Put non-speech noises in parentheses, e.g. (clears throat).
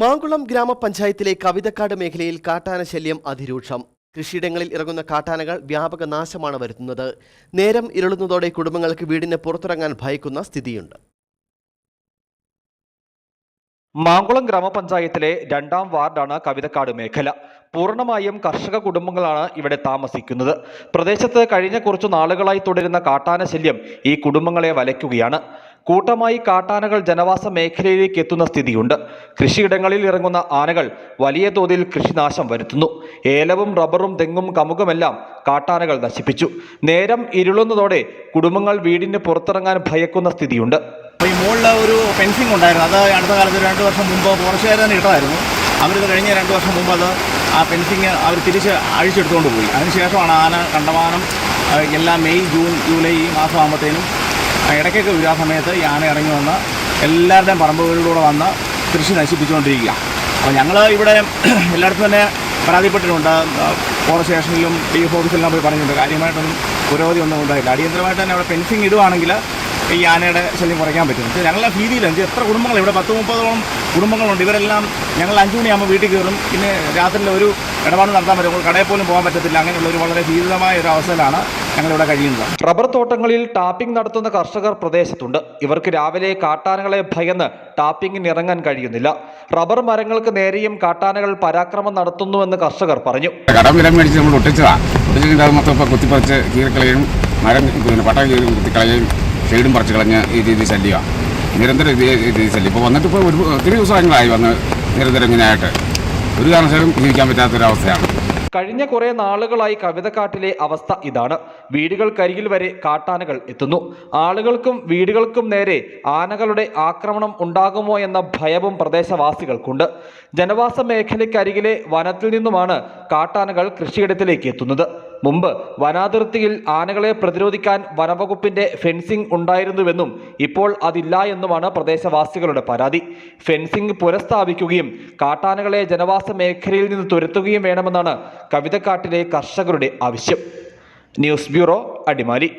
മാങ്കുളം ഗ്രാമപഞ്ചായത്തിലെ കവിതക്കാട് മേഖലയിൽ കാട്ടാന ശല്യം അതിരൂക്ഷം. കൃഷിയിടങ്ങളിൽ ഇറങ്ങുന്ന കാട്ടാനകൾ വ്യാപക നാശമാണ് വരുത്തുന്നത്. നേരം ഇരുളുന്നതോടെ കുടുംബങ്ങൾക്ക് വീടിന് പുറത്തിറങ്ങാൻ ഭയക്കുന്ന സ്ഥിതിയുണ്ട്. മാങ്കുളം ഗ്രാമപഞ്ചായത്തിലെ രണ്ടാം വാർഡാണ് കവിതക്കാട് മേഖല. പൂർണമായും കർഷക കുടുംബങ്ങളാണ് ഇവിടെ താമസിക്കുന്നത്. പ്രദേശത്ത് കഴിഞ്ഞ കുറച്ചു നാളുകളായി തുടരുന്ന കാട്ടാന ശല്യം ഈ കുടുംബങ്ങളെ വലയ്ക്കുകയാണ്. കൂട്ടമായി കാട്ടാനകൾ ജനവാസ മേഖലയിലേക്ക് എത്തുന്ന സ്ഥിതിയുണ്ട്. കൃഷിയിടങ്ങളിൽ ഇറങ്ങുന്ന ആനകൾ വലിയ തോതിൽ കൃഷിനാശം വരുത്തുന്നു. ഏലവും റബ്ബറും തെങ്ങും കമുകുമെല്ലാം കാട്ടാനകൾ നശിപ്പിച്ചു. നേരം ഇരുളുന്നതോടെ കുടുംബങ്ങൾ വീടിന് പുറത്തിറങ്ങാൻ ഭയക്കുന്ന സ്ഥിതിയുണ്ട്. ഈ മുകളിൽ ഒരു ഫെൻസിങ് ഉണ്ടായിരുന്നു. അത് അടുത്ത കാലത്ത് രണ്ട് വർഷം മുമ്പ് ഫോറസ്റ്റുകാർ തന്നെ ഇട്ടതായിരുന്നു. അവരിത് കഴിഞ്ഞ രണ്ട് വർഷം മുമ്പ് അത് ആ ഫെൻസിങ് അവർ തിരിച്ച് അഴിച്ചെടുത്തുകൊണ്ട് പോയി. അതിനുശേഷമാണ് ആന കണ്ടമാനം എല്ലാ മെയ് ജൂൺ ജൂലൈ ഈ മാസം ആകുമ്പോഴത്തേനും ഇടയ്ക്കൊക്കെ വരാ സമയത്ത് ഈ ആന ഇറങ്ങി വന്ന് എല്ലാവരുടെയും പറമ്പുകളിലൂടെ വന്ന് കൃഷി നശിപ്പിച്ചുകൊണ്ടിരിക്കുക. അപ്പോൾ ഞങ്ങൾ ഇവിടെ (clears throat) എല്ലായിടത്തും തന്നെ പരാതിപ്പെട്ടിട്ടുണ്ട്. ഫോറസ്റ്റ് സ്റ്റേഷനിലും ഡി എഫ് ഓഫീസിലെല്ലാം പോയി പറഞ്ഞിട്ടുണ്ട്. കാര്യമായിട്ടൊന്നും പുരോഗതി ഒന്നും ഉണ്ടായില്ല. അടിയന്തരമായിട്ട് തന്നെ അവിടെ ഫെൻസിങ് ഇടുവാണെങ്കിൽ ഈ ആനയുടെ ശല്യം കുറയ്ക്കാൻ പറ്റും. പക്ഷേ ഞങ്ങളുടെ ഭീതിയിൽ അഞ്ച് എത്ര കുടുംബങ്ങൾ ഇവിടെ പത്ത് മുപ്പതോളം കുടുംബങ്ങളുണ്ട്. ഇവരെല്ലാം ഞങ്ങൾ അഞ്ചു മണിയാകുമ്പോൾ വീട്ടിൽ കയറും. പിന്നെ രാത്രിയിൽ ഒരു ഇടപാട് നടത്താൻ പറ്റും. കടയിൽ പോലും പോകാൻ പറ്റത്തില്ല. അങ്ങനെയുള്ള ഒരു വളരെ ഭീതിതമായ ഒരു അവസ്ഥയിലാണ് ഞങ്ങളിവിടെ കഴിയുന്നത്. റബ്ബർ തോട്ടങ്ങളിൽ ടാപ്പിംഗ് നടത്തുന്ന കർഷകർ പ്രദേശത്തുണ്ട്. ഇവർക്ക് രാവിലെ കാട്ടാനകളെ ഭയന്ന് ടാപ്പിംഗിന് ഇറങ്ങാൻ കഴിയുന്നില്ല. റബ്ബർ മരങ്ങൾക്ക് നേരെയും കാട്ടാനകൾ പരാക്രമം നടത്തുന്നുവെന്ന് കർഷകർ പറഞ്ഞു. കടം വില മേടിച്ച് നമ്മൾ ഒട്ടിച്ചതാ. ഒട്ടിച്ചിട്ട് അത് മൊത്തം ഇപ്പോൾ കുത്തിപ്പറിച്ച് കീറിക്കളയും മരം പിന്നെ പട്ട കീറി കുത്തിക്കളയും ഷെയ്ഡും പറിച്ച് കളഞ്ഞ് ഈ രീതി ശല്യമാണ് നിരന്തരം ഇത് രീതി ശല്യം. ഇപ്പോൾ വന്നിട്ട് ഇപ്പോൾ ഒരു ഒത്തിരി ദിവസങ്ങളായി വന്ന് നിരന്തരം ഇങ്ങനെയായിട്ട്. ഒരു കാരണവശാലും ജീവിക്കാൻ പറ്റാത്തൊരവസ്ഥയാണ്. കഴിഞ്ഞ കുറെ നാളുകളായി കവിതക്കാട്ടിലെ അവസ്ഥ ഇതാണ്. വീടുകൾക്കരികിൽ വരെ കാട്ടാനകൾ എത്തുന്നു. ആളുകൾക്കും വീടുകൾക്കും നേരെ ആനകളുടെ ആക്രമണം ഉണ്ടാകുമോ എന്ന ഭയവും പ്രദേശവാസികൾക്കുണ്ട്. ജനവാസ മേഖലയ്ക്കരികിലെ വനത്തിൽ നിന്നുമാണ് കാട്ടാനകൾ കൃഷിയിടത്തിലേക്ക് എത്തുന്നത്. മുമ്പ് വനാതിർത്തിയിൽ ആനകളെ പ്രതിരോധിക്കാൻ വനവകുപ്പിന്റെ ഫെൻസിംഗ് ഉണ്ടായിരുന്നുവെന്നും ഇപ്പോൾ അതില്ല എന്നുമാണ് പ്രദേശവാസികളുടെ പരാതി. ഫെൻസിംഗ് പുനഃസ്ഥാപിക്കുകയും കാട്ടാനകളെ ജനവാസ മേഖലയിൽ നിന്ന് തുരത്തുകയും വേണമെന്നാണ് കവിതക്കാട്ടിലെ കർഷകരുടെ ആവശ്യം. News bureau Adimali.